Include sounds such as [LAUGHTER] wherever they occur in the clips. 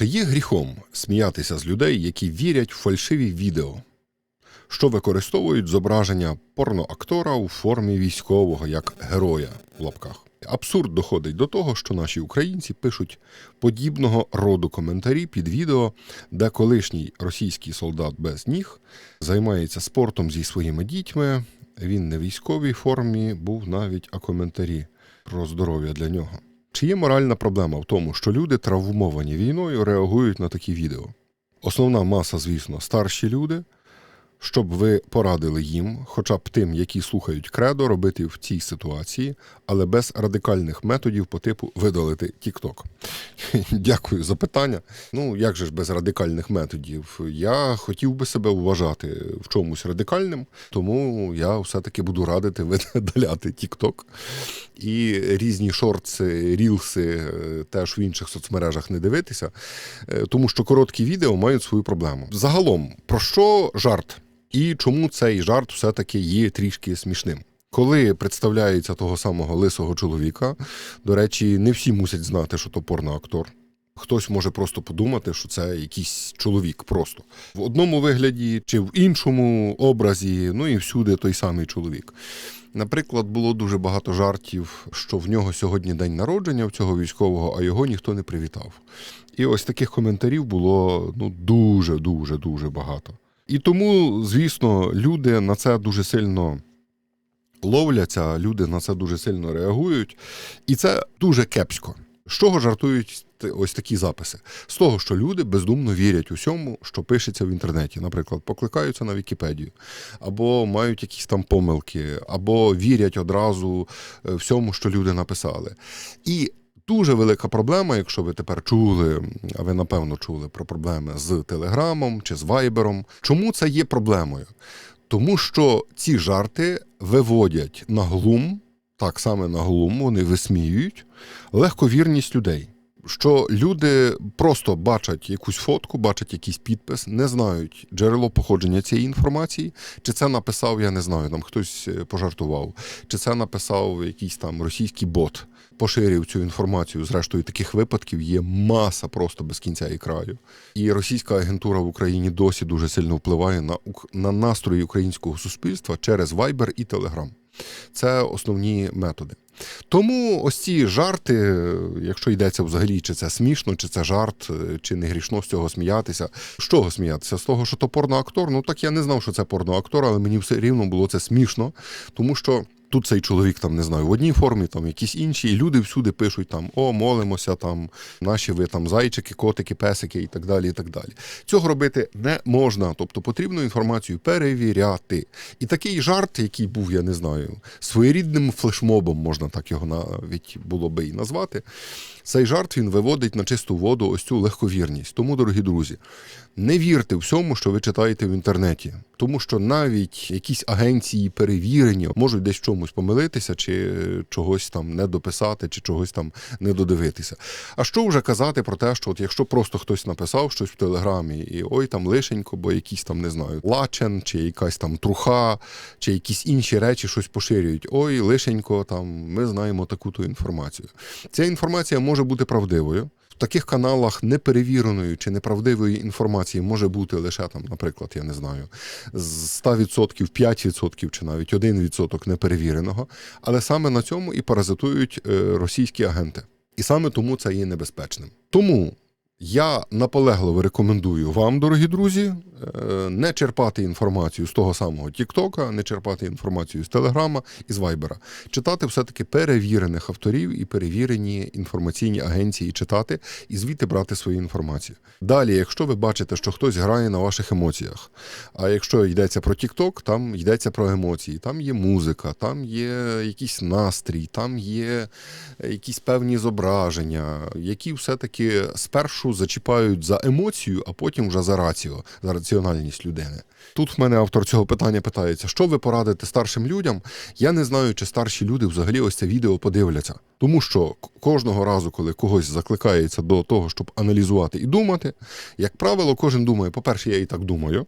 Чи є гріхом сміятися з людей, які вірять в фальшиві відео, що використовують зображення порноактора у формі військового як героя в лапках? Абсурд доходить до того, що наші українці пишуть подібного роду коментарі під відео, де колишній російський солдат без ніг займається спортом зі своїми дітьми. Він не військовій формі, був навіть а коментарі про здоров'я для нього. Чи є моральна проблема в тому, що люди, травмовані війною, реагують на такі відео? Основна маса, звісно, старші люди, щоб ви порадили їм, хоча б тим, які слухають кредо, робити в цій ситуації, але без радикальних методів по типу видалити TikTok. [LAUGHS] Дякую за питання. Ну, як же ж без радикальних методів? Я хотів би себе вважати в чомусь радикальним, тому я все-таки буду радити [LAUGHS] видаляти TikTok. І різні шортси, рілси е, теж в інших соцмережах не дивитися, е, тому що короткі відео мають свою проблему. Загалом, про що жарт? І чому цей жарт все-таки є трішки смішним? Коли представляється того самого лисого чоловіка, до речі, не всі мусять знати, що то порноактор. Хтось може просто подумати, що це якийсь чоловік просто в одному вигляді чи в іншому образі, ну і всюди той самий чоловік. Наприклад, було дуже багато жартів, що в нього сьогодні день народження в цього військового, а його ніхто не привітав. І ось таких коментарів було ну дуже, дуже, дуже багато. І тому, звісно, люди на це дуже сильно ловляться, люди на це дуже сильно реагують, і це дуже кепсько. З чого жартують ось такі записи? З того, що люди бездумно вірять усьому, що пишеться в інтернеті. Наприклад, покликаються на Вікіпедію, або мають якісь там помилки, або вірять одразу е, всьому, що люди написали. І Дуже велика проблема, якщо ви тепер чули, а ви напевно чули про проблеми з Телеграмом чи з Вайбером. Чому це є проблемою? Тому що ці жарти виводять на глум, так саме на глум, вони висміюють легковірність людей. Що люди просто бачать якусь фотку, бачать якийсь підпис, не знають джерело походження цієї інформації, чи це написав, я не знаю, там хтось е, пожартував, чи це написав якийсь там російський бот, поширив цю інформацію. Зрештою, таких випадків є маса просто без кінця і краю. І російська агентура в Україні досі дуже сильно впливає на, на настрої українського суспільства через Viber і Telegram. Це основні методи. Тому ось ці жарти, якщо йдеться взагалі, чи це смішно, чи це жарт, чи не грішно з цього сміятися. З чого сміятися? З того, що то порноактор? Ну так я не знав, що це порноактор, але мені все рівно було це смішно, тому що. Тут цей чоловік там не знаю в одній формі, там якісь інші, і люди всюди пишуть там о, молимося, там наші ви там зайчики, котики, песики і так далі. і так далі. Цього робити не можна, тобто потрібно інформацію перевіряти. І такий жарт, який був, я не знаю, своєрідним флешмобом, можна так його навіть було би і назвати. Цей жарт він виводить на чисту воду ось цю легковірність. Тому, дорогі друзі, не вірте всьому, що ви читаєте в інтернеті, тому що навіть якісь агенції перевірені можуть десь в чомусь помилитися, чи чогось там не дописати, чи чогось там не додивитися. А що вже казати про те, що от якщо просто хтось написав щось в телеграмі, і ой там лишенько, бо якийсь там не знаю, лачен, чи якась там труха, чи якісь інші речі щось поширюють. Ой, лишенько, там ми знаємо таку-то інформацію. Ця інформація може бути правдивою. Таких каналах неперевіреної чи неправдивої інформації може бути лише там, наприклад, я не знаю, з 100% 5% чи навіть 1% неперевіреного. Але саме на цьому і паразитують е, російські агенти. І саме тому це є небезпечним. Тому я наполегливо рекомендую вам, дорогі друзі, е, не черпати інформацію з того самого Тіктока, не черпати інформацію з Телеграма і з Вайбера. Читати все-таки перевірених авторів і перевірені інформаційні агенції читати і звідти брати свою інформацію. Далі, якщо ви бачите, що хтось грає на ваших емоціях, а якщо йдеться про Тікток, там йдеться про емоції, там є музика, там є якийсь настрій, там є якісь певні зображення, які все-таки спершу зачіпають за емоцію, а потім вже за раціо, за раціональність людини. Тут в мене автор цього питання питається, що ви порадите старшим людям? Я не знаю, чи старші люди взагалі ось це відео подивляться. Тому що кожного разу, коли когось закликається до того, щоб аналізувати і думати, як правило, кожен думає, по-перше, я і так думаю.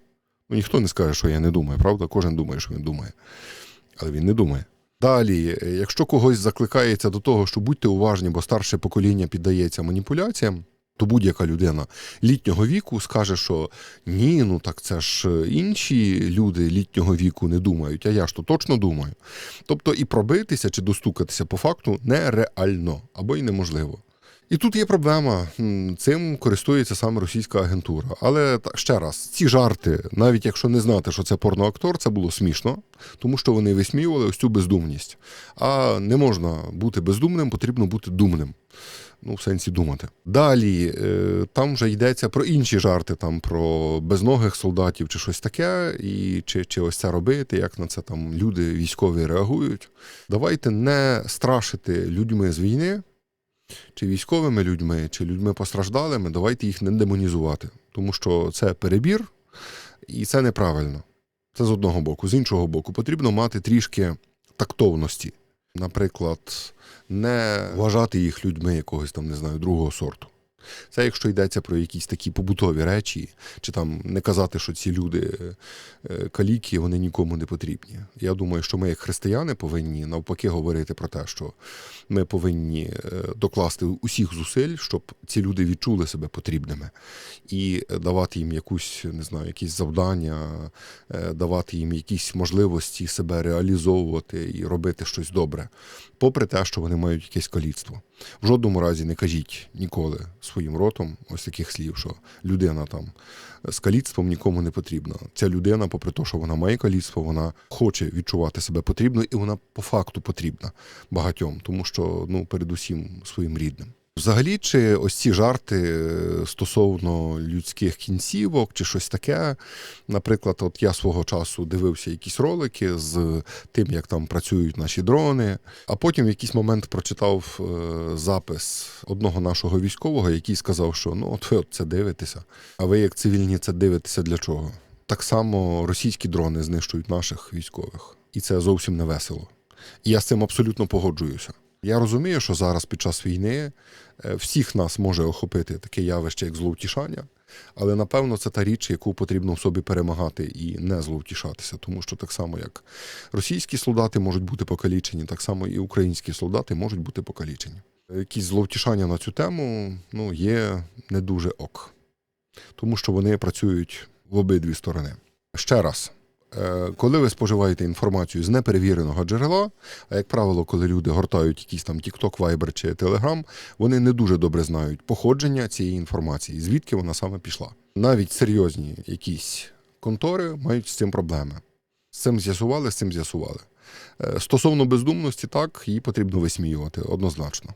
Ну, ніхто не скаже, що я не думаю, правда? Кожен думає, що він думає. Але він не думає. Далі, якщо когось закликається до того, що будьте уважні, бо старше покоління піддається маніпуляціям, то будь-яка людина літнього віку скаже, що ні, ну так це ж е, інші люди літнього віку не думають, а я ж то точно думаю. Тобто і пробитися чи достукатися по факту нереально або й неможливо. І тут є проблема. Цим користується саме російська агентура. Але ще раз, ці жарти, навіть якщо не знати, що це порноактор, це було смішно, тому що вони висміювали ось цю бездумність. А не можна бути бездумним, потрібно бути думним. Ну, в сенсі думати. Далі е, там вже йдеться про інші жарти, там про безногих солдатів чи щось таке, і чи, чи ось це робити, як на це там люди військові реагують. Давайте не страшити людьми з війни, чи військовими людьми, чи людьми постраждалими, давайте їх не демонізувати. Тому що це перебір, і це неправильно. Це з одного боку. З іншого боку, потрібно мати трішки тактовності. Наприклад, не вважати їх людьми якогось там, не знаю, другого сорту. Це якщо йдеться про якісь такі побутові речі, чи там не казати, що ці люди е, каліки, вони нікому не потрібні. Я думаю, що ми, як християни, повинні навпаки говорити про те, що ми повинні е, докласти усіх зусиль, щоб ці люди відчули себе потрібними, і давати їм якусь, не знаю, якісь завдання, е, давати їм якісь можливості себе реалізовувати і робити щось добре, попри те, що вони мають якесь каліцтво. В жодному разі не кажіть ніколи своїм ротом ось таких слів, що людина там з каліцтвом нікому не потрібна. Ця людина, попри те, що вона має каліцтво, вона хоче відчувати себе потрібною, і вона по факту потрібна багатьом, тому що ну передусім своїм рідним. Взагалі, чи ось ці жарти е, стосовно людських кінцівок, чи щось таке. Наприклад, от я свого часу дивився якісь ролики з тим, як там працюють наші дрони, а потім в якийсь момент прочитав е, запис одного нашого військового, який сказав, що ну от ви от це дивитеся. А ви як цивільні це дивитеся для чого? Так само російські дрони знищують наших військових, і це зовсім не весело. І я з цим абсолютно погоджуюся. Я розумію, що зараз під час війни е, всіх нас може охопити таке явище, як зловтішання, але напевно це та річ, яку потрібно в собі перемагати і не зловтішатися, тому що так само, як російські солдати можуть бути покалічені, так само і українські солдати можуть бути покалічені. Якісь зловтішання на цю тему ну, є не дуже ок, тому що вони працюють в обидві сторони. Ще раз. Е, Коли ви споживаєте інформацію з неперевіреного джерела, а як правило, коли люди гортають якийсь там TikTok, Viber чи Telegram, вони не дуже добре знають походження цієї інформації, звідки вона саме пішла. Навіть серйозні якісь контори мають з цим проблеми. З цим з'ясували, з цим з'ясували. Е, Стосовно бездумності, так, її потрібно висміювати однозначно.